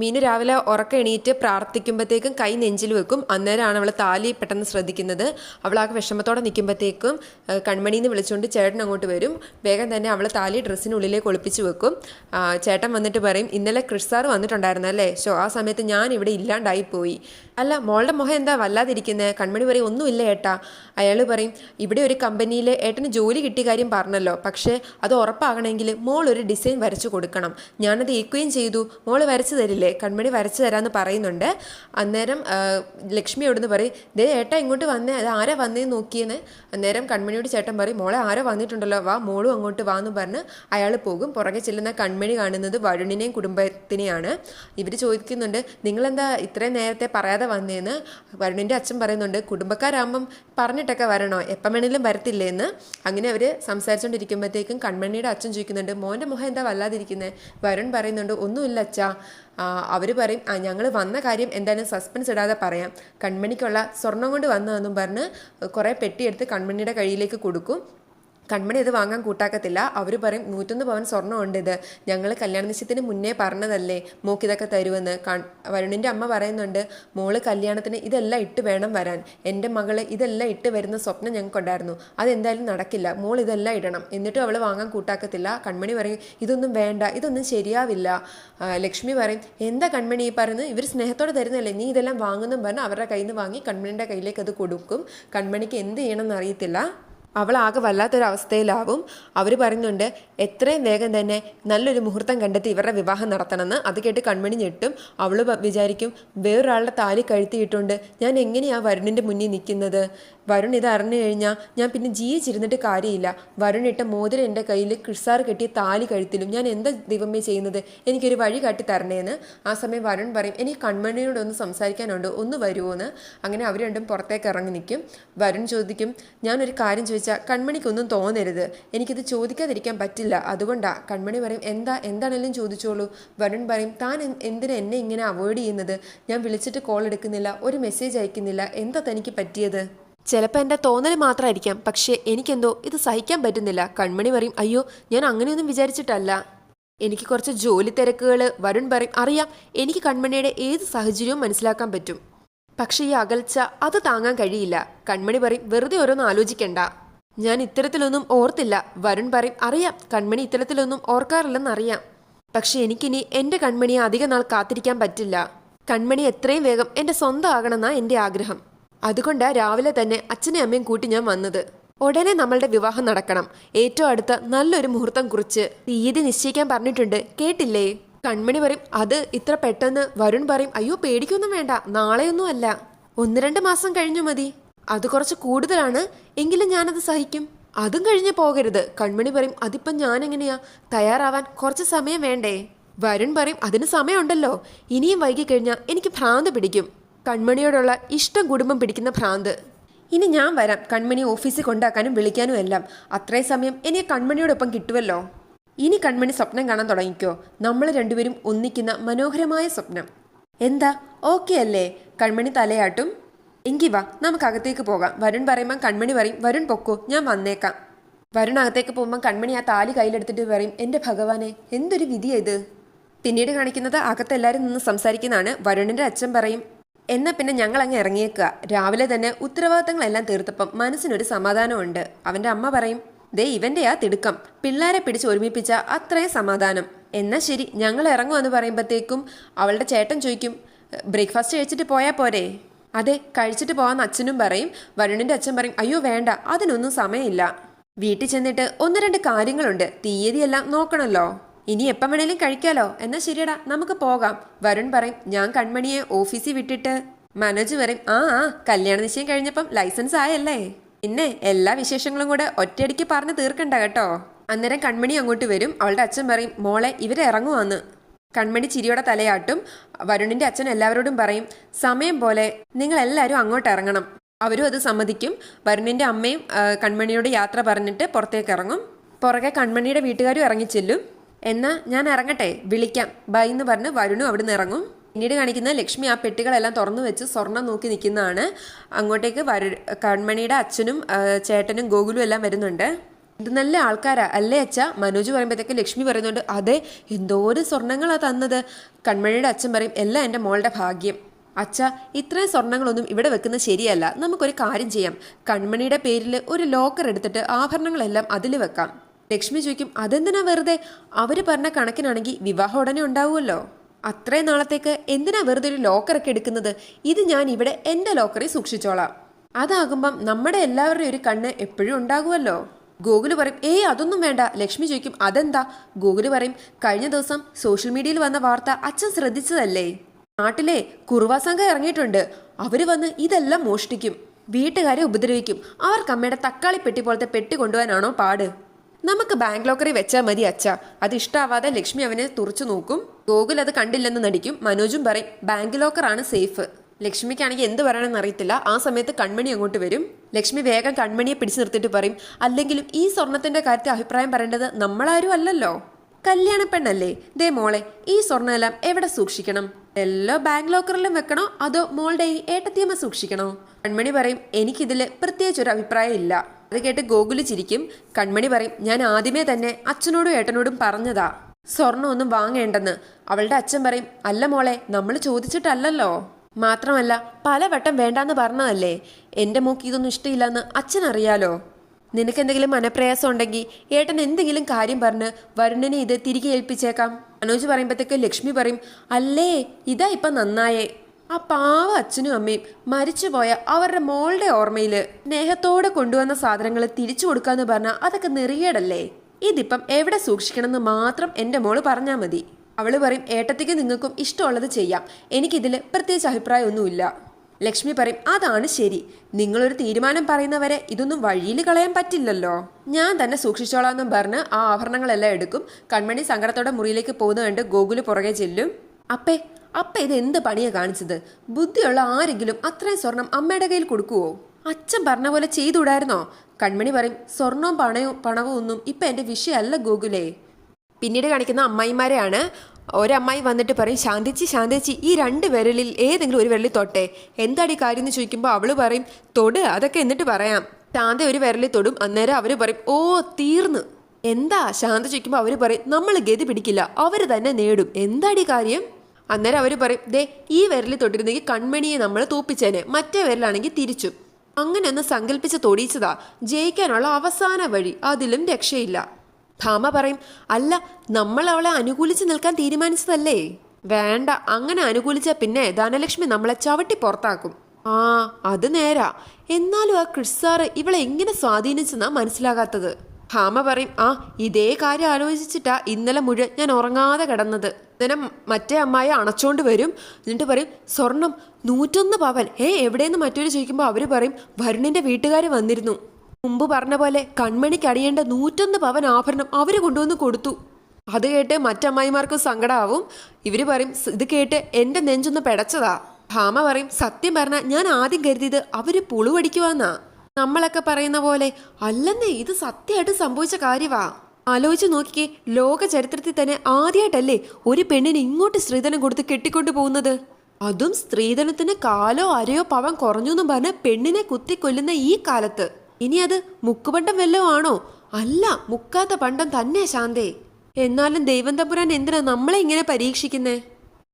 മീനു രാവിലെ ഉറക്കം എണീറ്റ് പ്രാർത്ഥിക്കുമ്പോഴത്തേക്കും കൈ നെഞ്ചിൽ വെക്കും. അന്നേരമാണ് അവൾ താലി പെട്ടെന്ന് ശ്രദ്ധിക്കുന്നത്. അവൾ ആ വിഷമത്തോടെ നിൽക്കുമ്പോഴത്തേക്കും കൺമണിന്ന് വിളിച്ചുകൊണ്ട് ചേട്ടൻ അങ്ങോട്ട് വരും. വേഗം തന്നെ അവൾ താലി ഡ്രസ്സിനുള്ളിലേക്ക് ഒളിപ്പിച്ച് വെക്കും. ചേട്ടൻ വന്നിട്ട് പറയും ഇന്നലെ ക്രിസ്സാർ വന്നിട്ടുണ്ടായിരുന്നു അല്ലേ? ഷോ ആ സമയത്ത് ഞാൻ ഇവിടെ ഇല്ലാണ്ടായി പോയി. അല്ല മോളുടെ മുഖം എന്താ വല്ലാതിരിക്കുന്നത് കൺമണി പറയും ഒന്നുമില്ല ഏട്ടാ. അയാൾ പറയും ഇവിടെ ഒരു കമ്പനിയിൽ ഏട്ടന് ജോലി കിട്ടിയ കാര്യം പറഞ്ഞല്ലോ. പക്ഷേ അത് ഉറപ്പാകണമെങ്കിൽ മോൾ ഒരു ഡിസൈൻ വരച്ചു കൊടുക്കണം. ഞാനത് ഏൽക്കുകയും ചെയ്തു. മോൾ വരച്ചു തരില്ലേ? കൺമണി വരച്ചു തരാമെന്ന് പറയുന്നുണ്ട്. അന്നേരം ലക്ഷ്മി അവിടുന്ന് പറയും ദേ ഏട്ട ഇങ്ങോട്ട് വന്നേ അത് ആരാ വന്നേന്ന് നോക്കിയെന്ന്? അന്നേരം കൺമണിയോട് ചേട്ടൻ പറയും മോളെ ആരോ വന്നിട്ടുണ്ടല്ലോ? വാ മോളും അങ്ങോട്ട് വാ എന്ന് പറഞ്ഞ് അയാൾ പോകും. പുറകെ ചെല്ലുന്ന കൺമണി കാണുന്നത് വരുണിനെയും കുടുംബത്തിനെയാണ്. ഇവർ ചോദിക്കുന്നുണ്ട് നിങ്ങളെന്താ ഇത്രയും നേരത്തെ പറയാതെ വന്നേന്ന്? വരുണിന്റെ അച്ഛൻ പറയുന്നുണ്ട് കുടുംബക്കാരാകുമ്പം പറഞ്ഞിട്ടൊക്കെ വരണോ? എപ്പം വേണേലും വരത്തില്ലേന്ന്? അങ്ങനെ അവർ സംസാരിച്ചുകൊണ്ടിരിക്കുമ്പോഴത്തേക്കും കൺമണിയുടെ അച്ഛൻ ചോദിക്കുന്നുണ്ട് മോന്റെ മുഖം എന്താ വല്ലാതിരിക്കുന്നത് വരുൺ പറയുന്നുണ്ട് ഒന്നുമില്ല അച്ഛാ അവർ പറയും ആ ഞങ്ങൾ വന്ന കാര്യം എന്തായാലും സസ്പെൻസ് ഇടാതെ പറയാം. കൺമണിക്കുള്ള സ്വർണം കൊണ്ട് വന്നതെന്നും പറഞ്ഞ് കുറേ പെട്ടിയെടുത്ത് കൺമണിയുടെ കയ്യിലേക്ക് കൊടുക്കും. കൺമണി ഇത് വാങ്ങാൻ കൂട്ടാക്കത്തില്ല. അവർ പറയും നൂറ്റൊന്ന് പവൻ സ്വർണമുണ്ട് ഇത്. ഞങ്ങൾ കല്യാണ നിശ്ചയത്തിന് മുന്നേ പറഞ്ഞതല്ലേ മോക്ക് ഇതൊക്കെ തരുമെന്ന് വരുണിന്റെ അമ്മ പറയുന്നുണ്ട് മോൾ കല്യാണത്തിന് ഇതെല്ലാം ഇട്ട് വേണം വരാൻ. എന്റെ മകൾ ഇതെല്ലാം ഇട്ട് വരുന്ന സ്വപ്നം ഞങ്ങൾക്കുണ്ടായിരുന്നു. അതെന്തായാലും നടക്കില്ല. മോൾ ഇതെല്ലാം ഇടണം. എന്നിട്ടും അവൾ വാങ്ങാൻ കൂട്ടാക്കത്തില്ല. കൺമണി പറയും ഇതൊന്നും വേണ്ട. ഇതൊന്നും ശരിയാവില്ല. ലക്ഷ്മി പറയും എന്താ കൺമണി ഈ പറയുന്നത്? ഇവർ സ്നേഹത്തോടെ തരുന്നല്ലേ നീ ഇതെല്ലാം വാങ്ങുന്നു പറഞ്ഞ് അവരുടെ കയ്യിൽ നിന്ന് വാങ്ങി കൺമണിയുടെ കയ്യിലേക്ക് അത് കൊടുക്കും. കൺമണിക്ക് എന്ത് ചെയ്യണമെന്ന് അറിയത്തില്ല. അവൾ ആകെ വല്ലാത്തൊരവസ്ഥയിലാവും. അവർ പറയുന്നുണ്ട് എത്രയും വേഗം തന്നെ നല്ലൊരു മുഹൂർത്തം കണ്ടെത്തി ഇവരുടെ വിവാഹം നടത്തണമെന്ന്. അത് കേട്ട് കൺമണി ഞെട്ടും. അവൾ വിചാരിക്കും വേറൊരാളുടെ താലി കഴുത്തിയിട്ടുണ്ട്. ഞാൻ എങ്ങനെയാണ് വരുണിന്റെ മുന്നിൽ നിൽക്കുന്നത്? വരുൺ ഇത് അറിഞ്ഞു കഴിഞ്ഞാൽ ഞാൻ പിന്നെ ജീവിച്ചിരുന്നിട്ട് കാര്യമില്ല. വരുൺ ഇട്ട മോതിരം എന്റെ കയ്യിൽ ക്രിസാർ കെട്ടിയ താലി കഴുത്തിലും. ഞാൻ എന്താ ദൈവമേ ചെയ്യുന്നത്? എനിക്കൊരു വഴി കാട്ടി തരണേന്ന്. ആ സമയം വരുൺ പറയും എനിക്ക് കൺമണിയോട് ഒന്ന് സംസാരിക്കാനുണ്ട്. ഒന്ന് വരുമോ എന്ന് അങ്ങനെ അവർ രണ്ടും പുറത്തേക്ക് ഇറങ്ങി നിൽക്കും. വരുൺ ചോദിക്കും ഞാനൊരു കാര്യം ചോദിച്ചാൽ കൺമണിക്കൊന്നും തോന്നരുത്. എനിക്കിത് ചോദിക്കാതിരിക്കാൻ പറ്റില്ല. അതുകൊണ്ടാണ് കൺമണി പറയും എന്താ? എന്താണെങ്കിലും ചോദിച്ചോളൂ. വരുൺ പറയും താൻ എന്തിനാ എന്നെ ഇങ്ങനെ അവോയ്ഡ് ചെയ്യുന്നത്? ഞാൻ വിളിച്ചിട്ട് കോൾ എടുക്കുന്നില്ല ഒരു മെസ്സേജ് അയക്കുന്നില്ല. എന്താ തനിക്ക് പറ്റിയത്? ചിലപ്പോൾ എന്റെ തോന്നൽ മാത്രമായിരിക്കാം പക്ഷേ എനിക്കെന്തോ ഇത് സഹിക്കാൻ പറ്റുന്നില്ല. കൺമണി പറയും അയ്യോ ഞാൻ അങ്ങനെയൊന്നും വിചാരിച്ചിട്ടല്ല. എനിക്ക് കുറച്ച് ജോലി തിരക്കുകൾ വരുൺ പറയും അറിയാം എനിക്ക് കൺമണിയുടെ ഏത് സാഹചര്യവും മനസ്സിലാക്കാൻ പറ്റും. പക്ഷേ ഈ അകൽച്ച അത് താങ്ങാൻ കഴിയില്ല. കൺമണി പറയും വെറുതെ ഓരോന്ന് ആലോചിക്കണ്ട. ഞാൻ ഇത്തരത്തിലൊന്നും ഓർത്തില്ല. വരുൺ പറയും അറിയാം കൺമണി ഇത്തരത്തിലൊന്നും ഓർക്കാറില്ലെന്നറിയാം പക്ഷെ എനിക്കിനി എന്റെ കൺമണിയെ അധിക നാൾ കാത്തിരിക്കാൻ പറ്റില്ല. കൺമണി എത്രയും വേഗം എന്റെ സ്വന്തം ആകണമെന്നാ എന്റെ ആഗ്രഹം. അതുകൊണ്ടാ രാവിലെ തന്നെ അച്ഛനെയും അമ്മയും കൂട്ടി ഞാൻ വന്നത്. ഉടനെ നമ്മളുടെ വിവാഹം നടക്കണം. ഏറ്റവും അടുത്ത നല്ലൊരു മുഹൂർത്തം കുറിച്ച് തീയതി നിശ്ചയിക്കാൻ പറഞ്ഞിട്ടുണ്ട്. കേട്ടില്ലേ? കൺമണി പറയും അത് ഇത്ര പെട്ടെന്ന് വരുൺ പറയും അയ്യോ പേടിക്കൊന്നും വേണ്ട നാളെയൊന്നും അല്ല. ഒന്ന് രണ്ട് മാസം കഴിഞ്ഞു മതി. അത് കുറച്ച് കൂടുതലാണ് എങ്കിലും ഞാനത് സഹിക്കും. അതും കഴിഞ്ഞ് പോകരുത്. കൺമണി പറയും അതിപ്പം ഞാൻ എങ്ങനെയാ തയ്യാറാവാൻ കുറച്ച് സമയം വേണ്ടേ? വരുൺ പറയും അതിന് സമയമുണ്ടല്ലോ. ഇനിയും വൈകി കഴിഞ്ഞാൽ എനിക്ക് ഭ്രാന്ത് പിടിക്കും. കൺമണിയോടുള്ള ഇഷ്ടം കുടുംബം പിടിക്കുന്ന ഭ്രാന്ത്. ഇനി ഞാൻ വരാം. കൺമണി ഓഫീസിൽ കൊണ്ടാക്കാനും വിളിക്കാനും എല്ലാം. അത്രയും സമയം എനിക്ക് കൺമണിയോടൊപ്പം കിട്ടുമല്ലോ ഇനി കൺമണി സ്വപ്നം കാണാൻ തുടങ്ങിക്കോ. നമ്മൾ രണ്ടുപേരും ഒന്നിക്കുന്ന മനോഹരമായ സ്വപ്നം. എന്താ? ഓക്കെ അല്ലേ? കൺമണി തലയാട്ടും. എങ്കി വാ നമുക്ക് അകത്തേക്ക് പോകാം. വരുൺ പറയുമ്പോൾ കൺമണി പറയും വരുൺ പൊക്കോ ഞാൻ വന്നേക്കാം. വരുൺ അകത്തേക്ക് പോകുമ്പോൾ കൺമണി ആ താലി കയ്യിലെടുത്തിട്ട് പറയും എന്റെ ഭഗവാനെ എന്തൊരു വിധിയാ ഇത്? പിന്നീട് കാണിക്കുന്നത് അകത്തെല്ലാവരും നിന്ന് സംസാരിക്കുന്നതാണ്. വരുണിന്റെ അച്ഛൻ പറയും എന്നാൽ പിന്നെ ഞങ്ങൾ അങ്ങ് ഇറങ്ങിയേക്കുക. രാവിലെ തന്നെ ഉത്തരവാദിത്തങ്ങളെല്ലാം തീർത്തപ്പം മനസ്സിനൊരു സമാധാനമുണ്ട്. അവന്റെ അമ്മ പറയും ദേ ഇവന്റെ ആ തിടുക്കം. പിള്ളേരെ പിടിച്ച് ഒരുമിപ്പിച്ച അത്രയും സമാധാനം. എന്നാ ശരി ഞങ്ങൾ ഇറങ്ങുമെന്ന് പറയുമ്പോഴത്തേക്കും അവളുടെ ചേട്ടൻ ചോദിക്കും ബ്രേക്ക്ഫാസ്റ്റ് കഴിച്ചിട്ട് പോയാൽ പോരെ? അതെ കഴിച്ചിട്ട് പോകാമെന്ന് അച്ഛനും പറയും. വരുണിന്റെ അച്ഛൻ പറയും അയ്യോ വേണ്ട അതിനൊന്നും സമയമില്ല. വീട്ടിൽ ചെന്നിട്ട് ഒന്ന് രണ്ട് കാര്യങ്ങളുണ്ട്. തീയതിയെല്ലാം നോക്കണമല്ലോ ഇനി എപ്പം വേണേലും കഴിക്കാലോ. എന്നാ ശരിയടാ നമുക്ക് പോകാം. വരുൺ പറയും ഞാൻ കൺമണിയെ ഓഫീസിൽ വിട്ടിട്ട്. മനോജ് പറയും ആ ആ കല്യാണ നിശ്ചയം കഴിഞ്ഞപ്പം ലൈസൻസ് ആയല്ലേ? പിന്നെ എല്ലാ വിശേഷങ്ങളും കൂടെ ഒറ്റയടിക്ക് പറഞ്ഞ് തീർക്കണ്ട കേട്ടോ. അന്നേരം കൺമണി അങ്ങോട്ട് വരും. അവളുടെ അച്ഛൻ പറയും മോളെ ഇവരെ ഇറങ്ങുവാന്ന്. കൺമണി ചിരിയോടെ തലയാട്ടും. വരുണിന്റെ അച്ഛൻ എല്ലാവരോടും പറയും സമയം പോലെ നിങ്ങൾ എല്ലാവരും അങ്ങോട്ട് ഇറങ്ങണം. അവരും അത് സമ്മതിക്കും. വരുണിന്റെ അമ്മയും കൺമണിയോട് യാത്ര പറഞ്ഞിട്ട് പുറത്തേക്ക് ഇറങ്ങും. പുറകെ കൺമണിയുടെ വീട്ടുകാരും ഇറങ്ങിച്ചെല്ലും എന്നാ ഞാൻ ഇറങ്ങട്ടെ വിളിക്കാം. ബൈ എന്ന് പറഞ്ഞ് വരുണു അവിടുന്ന് ഇറങ്ങും. പിന്നീട് കാണിക്കുന്ന ലക്ഷ്മി ആ പെട്ടികളെല്ലാം തുറന്നു വെച്ച് സ്വർണം നോക്കി നിൽക്കുന്നതാണ്. അങ്ങോട്ടേക്ക് വരു കൺമണിയുടെ അച്ഛനും ചേട്ടനും ഗോകുലും എല്ലാം വരുന്നുണ്ട്. ഇത് നല്ല ആൾക്കാരാ അല്ലേ അച്ഛ? മനോജ് പറയുമ്പോഴത്തേക്ക് ലക്ഷ്മി പറയുന്നുണ്ട് അതെ എന്തോ ഒരു സ്വർണങ്ങളാണ് തന്നത്. കൺമണിയുടെ അച്ഛൻ പറയും എല്ലാം എന്റെ മോളുടെ ഭാഗ്യം. അച്ഛ ഇത്രയും സ്വർണങ്ങളൊന്നും ഇവിടെ വെക്കുന്നത് ശരിയല്ല. നമുക്കൊരു കാര്യം ചെയ്യാം. കൺമണിയുടെ പേരിൽ ഒരു ലോക്കർ എടുത്തിട്ട് ആഭരണങ്ങളെല്ലാം അതിൽ വെക്കാം. ലക്ഷ്മി ചോദിക്കും അതെന്തിനാ വെറുതെ? അവർ പറഞ്ഞ കണക്കിനാണെങ്കിൽ വിവാഹം ഉടനെ ഉണ്ടാവുമല്ലോ. അത്രയും നാളത്തേക്ക് എന്തിനാ വെറുതെ ഒരു ലോക്കറൊക്കെ എടുക്കുന്നത്? ഇത് ഞാൻ ഇവിടെ എന്റെ ലോക്കറിൽ സൂക്ഷിച്ചോളാം. അതാകുമ്പം നമ്മുടെ എല്ലാവരുടെയും ഒരു കണ്ണ് എപ്പോഴും ഉണ്ടാകുമല്ലോ. ഗൂഗിൾ പറയും ഏയ് അതൊന്നും വേണ്ട. ലക്ഷ്മി ചോദിക്കും അതെന്താ? ഗൂഗിൾ പറയും കഴിഞ്ഞ ദിവസം സോഷ്യൽ മീഡിയയിൽ വന്ന വാർത്ത അച്ഛൻ ശ്രദ്ധിച്ചതല്ലേ? നാട്ടിലെ കുറുവാ സംഘം ഇറങ്ങിയിട്ടുണ്ട്. അവർ വന്ന് ഇതെല്ലാം മോഷ്ടിക്കും. വീട്ടുകാരെ ഉപദ്രവിക്കും. അവർക്ക് അമ്മയുടെ തക്കാളി പെട്ടി പോലത്തെ പെട്ടി കൊണ്ടുപോകാനാണോ പാട്? നമുക്ക് ബാങ്ക് ലോക്കറി വെച്ചാൽ മതി അച്ഛ. അത് ഇഷ്ടാവാതെ ലക്ഷ്മി അവനെ തുറച്ചു നോക്കും. ഗോകുൽ അത് കണ്ടില്ലെന്ന് നടിക്കും. മനോജും പറയും ബാങ്ക് ലോക്കറാണ് സേഫ് ലക്ഷ്മിക്കാണെങ്കിൽ എന്ത് പറയണമെന്ന് അറിയത്തില്ല. ആ സമയത്ത് കൺമണി അങ്ങോട്ട് വരും. ലക്ഷ്മി വേഗം കൺമണിയെ പിടിച്ചു നിർത്തിയിട്ട് പറയും അല്ലെങ്കിലും ഈ സ്വർണത്തിന്റെ കാര്യത്തിൽ അഭിപ്രായം പറയേണ്ടത് നമ്മളാരും അല്ലല്ലോ. കല്യാണ പെണ്ണല്ലേ? ദേ മോളെ ഈ സ്വർണമെല്ലാം എവിടെ സൂക്ഷിക്കണം? എല്ലോ ബാങ്ക് ലോക്കറിലും വെക്കണോ? അതോ മോളുടെ ഈ ഏട്ടത്തിയമ്മ സൂക്ഷിക്കണോ? കൺമണി പറയും എനിക്കിതിൽ പ്രത്യേകിച്ച് ഒരു അഭിപ്രായം ഇല്ല. അത് കേട്ട് ഗോകുൽ ചിരിക്കും. കൺമണി പറയും ഞാൻ ആദ്യമേ തന്നെ അച്ഛനോടും ഏട്ടനോടും പറഞ്ഞതാ. സ്വർണം ഒന്നും വാങ്ങേണ്ടെന്ന്. അവളുടെ അച്ഛൻ പറയും അല്ല മോളെ നമ്മൾ ചോദിച്ചിട്ടല്ലല്ലോ. മാത്രമല്ല പലവട്ടം വേണ്ടാന്ന് പറഞ്ഞതല്ലേ? എന്റെ മൂക്ക് ഇതൊന്നും ഇഷ്ടമില്ലെന്ന് അച്ഛൻ അറിയാലോ. നിനക്ക് എന്തെങ്കിലും മനപ്രയാസം ഉണ്ടെങ്കിൽ ഏട്ടൻ എന്തെങ്കിലും കാര്യം പറഞ്ഞ് വരുണിനെ ഇത് തിരികെ ഏൽപ്പിച്ചേക്കാം. മനോജ് പറയുമ്പോഴത്തേക്ക് ലക്ഷ്മി പറയും അല്ലേ ഇതാ ഇപ്പം നന്നായേ. ആ പാവ അച്ഛനും അമ്മയും മരിച്ചുപോയ അവരുടെ മോളുടെ ഓർമ്മയിൽ സ്നേഹത്തോടെ കൊണ്ടുവന്ന സാധനങ്ങൾ തിരിച്ചു കൊടുക്കാന്ന് പറഞ്ഞാൽ അതൊക്കെ നെറിയേടല്ലേ ഇതിപ്പം എവിടെ സൂക്ഷിക്കണമെന്ന് മാത്രം എന്റെ മോൾ പറഞ്ഞാൽ മതി. അവൾ പറയും ഏട്ടത്തിക്ക് നിങ്ങൾക്കും ഇഷ്ടമുള്ളത് ചെയ്യാം. എനിക്കിതിൽ പ്രത്യേകിച്ച് അഭിപ്രായമൊന്നുമില്ല. ലക്ഷ്മി പറയും അതാണ് ശരി. നിങ്ങളൊരു തീരുമാനം പറയുന്നവരെ ഇതൊന്നും വഴിയിൽ കളയാൻ പറ്റില്ലല്ലോ. ഞാൻ തന്നെ സൂക്ഷിച്ചോളാമെന്നും പറഞ്ഞ് ആ ആഭരണങ്ങളെല്ലാം എടുക്കും. കൺമണി സങ്കടത്തോടെ മുറിയിലേക്ക് പോകുന്ന കണ്ട് ഗോകുൽ പുറകെ ചെല്ലും. അപ്പേ അപ്പ ഇത് എന്ത് പണിയാ കാണിച്ചത്? ബുദ്ധിയുള്ള ആരെങ്കിലും അത്രയും സ്വർണം അമ്മയുടെ കയ്യിൽ കൊടുക്കുവോ? അച്ഛൻ പറഞ്ഞ പോലെ ചെയ്തുകൂടായിരുന്നോ? കൺമണി പറയും സ്വർണവും പണവും പണവും ഒന്നും ഇപ്പൊ എന്റെ വിഷയമല്ല ഗോകുലേ. പിന്നീട് കാണിക്കുന്ന അമ്മായിമാരെയാണ് ഒരമ്മായി വന്നിട്ട് പറയും ശാന്തിച്ചി ശാന്തിച്ചി ഈ രണ്ട് വിരലിൽ ഏതെങ്കിലും ഒരു വിരലിൽ തൊട്ടെ. എന്താടി കാര്യം എന്ന് ചോദിക്കുമ്പോൾ അവൾ പറയും തൊട് അതൊക്കെ എന്നിട്ട് പറയാം. ശാന്ത ഒരു വിരലിൽ തൊടും അന്നേരം അവർ പറയും ഓ തീർന്നു. എന്താ? ശാന്ത ചോദിക്കുമ്പോൾ അവർ പറയും നമ്മൾ ഗതി പിടിക്കില്ല അവർ തന്നെ നേടും. എന്താടി കാര്യം? അന്നേരം അവർ പറയും ദേ ഈ വിരൽ തൊട്ടിരുന്നെങ്കിൽ കൺമണിയെ നമ്മൾ തൂപ്പിച്ചേനെ. മറ്റേ വിരലാണെങ്കിൽ തിരിച്ചു. അങ്ങനെ ഒന്ന് സങ്കല്പിച്ച് തൊടിയിച്ചതാ ജയിക്കാനുള്ള അവസാന വഴി. അതിലും രക്ഷയില്ല. ഭാമ പറയും അല്ല നമ്മൾ അവളെ അനുകൂലിച്ച് നിൽക്കാൻ തീരുമാനിച്ചതല്ലേ? വേണ്ട അങ്ങനെ അനുകൂലിച്ച പിന്നെ ധനലക്ഷ്മി നമ്മളെ ചവിട്ടി പുറത്താക്കും. ആ അത് നേരാ. എന്നാലും ആ ക്രിസ്സാറ് ഇവളെ എങ്ങനെ സ്വാധീനിച്ചെന്നാ മനസ്സിലാകാത്തത്. ഭാമ പറയും ആ ഇതേ കാര്യം ആലോചിച്ചിട്ടാ ഇന്നലെ മുഴുവൻ ഞാൻ ഉറങ്ങാതെ കിടന്നത്. ഇന്നലെ മറ്റേ അമ്മായി അണച്ചോണ്ട് വരും. എന്നിട്ട് പറയും സ്വർണം നൂറ്റൊന്ന് പവൻ. ഏ എവിടെയെന്ന് മറ്റൊരു ചോദിക്കുമ്പോൾ അവർ പറയും വരുണിന്റെ വീട്ടുകാർ വന്നിരുന്നു. മുമ്പ് പറഞ്ഞ പോലെ കൺമണിക്ക് അടിയേണ്ട നൂറ്റൊന്ന് പവൻ ആഭരണം അവർ കൊണ്ടുവന്ന് കൊടുത്തു. അത് കേട്ട് മറ്റമ്മായിമാർക്കും സങ്കടമാവും ഇവർ പറയും ഇത് കേട്ട് എന്റെ നെഞ്ചൊന്ന് പെടച്ചതാ. ഭാമ പറയും സത്യം പറഞ്ഞാൽ ഞാൻ ആദ്യം കരുതിയത് അവർ പുളുവടിക്കുവാന്നാ. നമ്മളൊക്കെ പറയുന്ന പോലെ അല്ലെന്നേ ഇത് സത്യമായിട്ട് സംഭവിച്ച കാര്യവാ. ആലോചിച്ച് നോക്കിക്കേ ലോക ചരിത്രത്തിൽ തന്നെ ആദ്യമായിട്ടല്ലേ ഒരു പെണ്ണിന് ഇങ്ങോട്ട് സ്ത്രീധനം കൊടുത്ത് കെട്ടിക്കൊണ്ടു പോകുന്നത്? അതും സ്ത്രീധനത്തിന് കാലോ അരയോ പവൻ കുറഞ്ഞു എന്ന് പറഞ്ഞ് പെണ്ണിനെ കുത്തിക്കൊല്ലുന്ന ഈ കാലത്ത്. ഇനി അത് മുക്കുപണ്ടം വല്ലതും ആണോ? അല്ല മുക്കാത്ത പണ്ടം തന്നെ ശാന്തേ. എന്നാലും ദൈവം തമ്പുരാൻ എന്തിനാ നമ്മളെ ഇങ്ങനെ പരീക്ഷിക്കുന്നേ?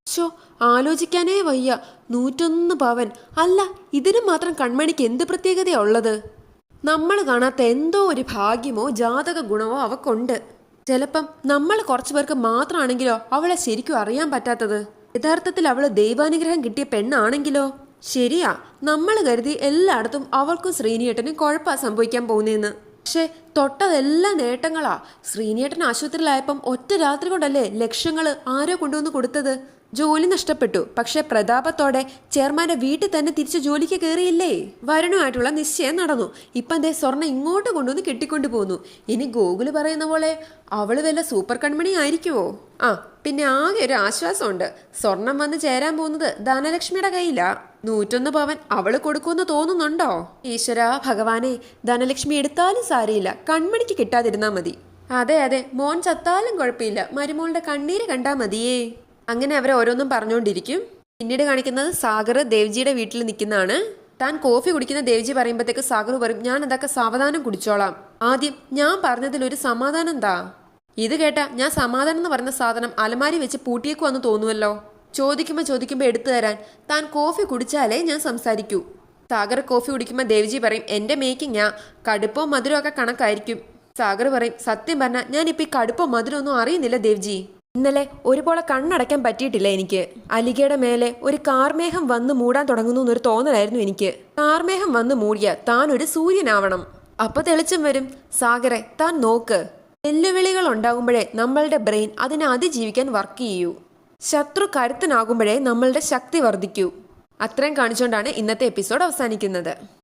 ശോ ആലോചിക്കാനേ വയ്യ. നൂറ്റൊന്ന് പവൻ. അല്ല ഇതിന് മാത്രം കൺമണിക്ക് എന്ത് പ്രത്യേകതയാ ഉള്ളത്? നമ്മൾ കാണാത്ത എന്തോ ഒരു ഭാഗ്യമോ ജാതക ഗുണമോ അവക്കുണ്ട്. ചിലപ്പം നമ്മൾ കുറച്ചു പേർക്ക് മാത്രമാണെങ്കിലോ അവളെ ശരിക്കും അറിയാൻ പറ്റാത്തത്. യഥാർത്ഥത്തിൽ അവൾ ദൈവാനുഗ്രഹം കിട്ടിയ പെണ്ണാണെങ്കിലോ? ശരിയാ നമ്മൾ കരുതി എല്ലായിടത്തും അവൾക്കും ശ്രീനിയേട്ടനും കുഴപ്പമാണ് സംഭവിക്കാൻ പോകുന്നതെന്ന് പക്ഷേ തൊട്ടതെല്ലാം നേട്ടങ്ങളാ. ശ്രീനിയേട്ടൻ ആശുപത്രിയിലായപ്പം ഒറ്റ രാത്രി കൊണ്ടല്ലേ ലക്ഷങ്ങൾ ആരോ കൊണ്ടുവന്ന് കൊടുത്തത്? ജോലി നഷ്ടപ്പെട്ടു. പക്ഷെ പ്രതാപത്തോടെ ചെയർമാന്റെ വീട്ടിൽ തന്നെ തിരിച്ചു ജോലിക്ക് കയറിയില്ലേ? വരുണുമായിട്ടുള്ള നിശ്ചയം നടന്നു. ഇപ്പം ദേ സ്വർണം ഇങ്ങോട്ട് കൊണ്ടുവന്ന് കെട്ടിക്കൊണ്ടു പോന്നു. ഇനി ഗോകുൽ പറയുന്ന പോലെ അവൾ വല്ല സൂപ്പർ കൺമണി ആയിരിക്കുമോ ആ പിന്നെ ആകെ ഒരു ആശ്വാസമുണ്ട്. സ്വർണം വന്ന് ചേരാൻ പോകുന്നത് ധനലക്ഷ്മിയുടെ കയ്യിലാ. നൂറ്റൊന്ന് പവൻ അവൾ കൊടുക്കുമെന്ന് തോന്നുന്നുണ്ടോ? ഈശ്വര ഭഗവാനെ ധനലക്ഷ്മി എടുത്താലും സാരിയില്ല കൺമണിക്ക് കിട്ടാതിരുന്നാ മതി. അതെ അതെ. മോൻ ചത്താലും കുഴപ്പമില്ല. മരുമോളുടെ കണ്ണീര് കണ്ടാ മതിയേ. അങ്ങനെ അവർ ഓരോന്നും പറഞ്ഞുകൊണ്ടിരിക്കും. പിന്നീട് കാണിക്കുന്നത് സാഗർ ദേവ്ജിയുടെ വീട്ടിൽ നിൽക്കുന്നതാണ്. താൻ കോഫി കുടിക്കുന്ന ദേവ്ജി പറയുമ്പോഴത്തേക്ക് സാഗർ പറയും ഞാൻ അതൊക്കെ സാവധാനം കുടിച്ചോളാം. ആദ്യം ഞാൻ പറഞ്ഞതിൽ ഒരു സമാധാനം എന്താ? ഇത് കേട്ടാ ഞാൻ സമാധാനം എന്ന് പറഞ്ഞ സാധനം അലമാരി വെച്ച് പൂട്ടിയേക്കുവന്ന് തോന്നുമല്ലോ ചോദിക്കുമ്പോൾ ചോദിക്കുമ്പോൾ എടുത്തു തരാൻ താൻ കോഫി കുടിച്ചാലേ ഞാൻ സംസാരിക്കൂ. സാഗർ കോഫി കുടിക്കുമ്പോൾ ദേവ്ജി പറയും എന്റെ മേക്കിങ്ങാ കടുപ്പോ മധുരമൊക്കെ കണക്കായിരിക്കും. സാഗർ പറയും സത്യം പറഞ്ഞാൽ ഞാനിപ്പോൾ ഈ കടുപ്പോ മധുരമൊന്നും അറിയുന്നില്ല ദേവ്ജി. ഇന്നലെ ഒരുപോലെ കണ്ണടയ്ക്കാൻ പറ്റിയിട്ടില്ല എനിക്ക്? അലികയുടെ മേലെ ഒരു കാർമേഹം വന്ന് മൂടാൻ തുടങ്ങുന്നു എന്നൊരു തോന്നലായിരുന്നു എനിക്ക്. കാർമേഹം വന്ന് മൂടിയ താൻ ഒരു സൂര്യനാവണം. അപ്പൊ തെളിച്ചം വരും. സാഗറെ താൻ നോക്ക്. വെല്ലുവിളികൾ ഉണ്ടാകുമ്പോഴേ നമ്മളുടെ ബ്രെയിൻ അതിനെ അതിജീവിക്കാൻ വർക്ക് ചെയ്യൂ. ശത്രു കരുത്തനാകുമ്പോഴേ നമ്മളുടെ ശക്തി വർദ്ധിക്കൂ. അത്രയും കാണിച്ചുകൊണ്ടാണ് ഇന്നത്തെ എപ്പിസോഡ് അവസാനിക്കുന്നത്.